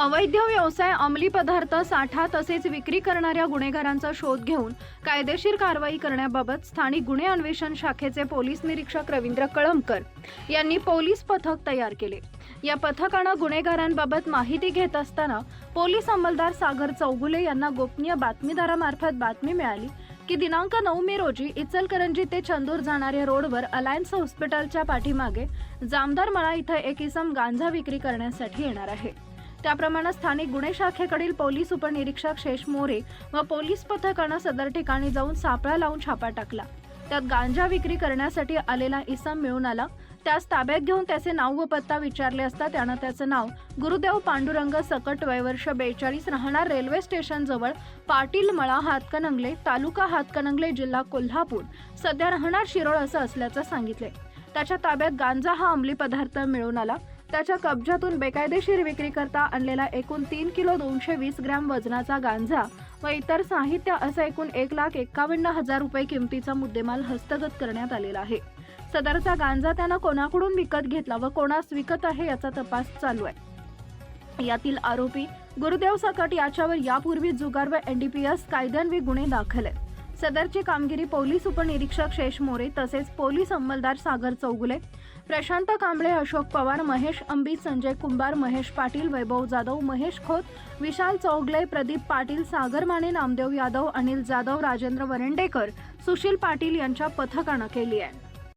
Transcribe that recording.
अवैध व्यवसाय अंमली पदार्थ साठा तसेच विक्री करणाऱ्या गुन्हेगारांचा शोध घेऊन कायदेशीर कारवाई करण्याबाबत स्थानिक गुन्हे अन्वेषण शाखेचे पोलीस निरीक्षक रवींद्र कळमकर यांनी पोलीस पथक तयार केले. या पथकानं गुन्हेगारांबाबत माहिती घेत असताना पोलीस अंमलदार सागर चौगुले यांना गोपनीय बातमीदारामार्फत बातमी मिळाली की दिनांक नऊ मे रोजी इचलकरंजी ते चंदूर जाणाऱ्या रोडवर अलायन्स हॉस्पिटलच्या पाठीमागे जामदार मळा इथं एक इसम गांजा विक्री करण्यासाठी येणार आहे. त्याप्रमाणे स्थानिक गुन्हे शाखेकडील पोलीस उपनिरीक्षक शेष मोरे व पोलीस पथकानं सदर ठिकाणी जाऊन सापळा लावून छापा टाकला. त्यात गांजा विक्री करण्यासाठी आलेला इसम मिळून आला. त्यास ताब्यात घेऊन त्याचे नाव व पत्ता विचारले असता त्यानं त्याचं नाव गुरुदेव पांडुरंग सकट वयवर्ष बेचाळीस राहणार रेल्वे स्टेशन जवळ पाटील मळा हातकणंगले तालुका हातकणंगले जिल्हा कोल्हापूर सध्या राहणार शिरोळ असं असल्याचं सांगितले. त्याच्या ताब्यात गांजा हा अंमली पदार्थ मिळून आला. त्याच्या कब्जातून बेकायदेशीर विक्री करता आणलेला एकूण तीन किलो दोनशे वीस ग्रॅम वजनाचा गांजा व इतर साहित्य असं एकूण एक लाख एक्कावन्न हजार रुपये किमतीचा मुद्देमाल हस्तगत करण्यात आलेला आहे. सदरचा गांजा त्यानं कोणाकडून विकत घेतला व कोणास विकत आहे याचा तपास चालू आहे. यातील आरोपी गुरुदेव सकट याच्यावर यापूर्वी जुगार व एनडीपीएस कायद्यान्वये गुन्हे दाखल आहेत. सदरची कामगिरी पोलीस उपनिरीक्षक शेष मोरे तसेच पोलीस अंमलदार सागर चौगुले प्रशांत कांबळे अशोक पवार महेश अंबी संजय कुंभार महेश पाटील वैभव जाधव महेश खोत विशाल चौगले प्रदीप पाटील सागर माने नामदेव यादव अनिल जाधव राजेंद्र वरंडेकर सुशील पाटील यांच्या पथकानं केली आहे.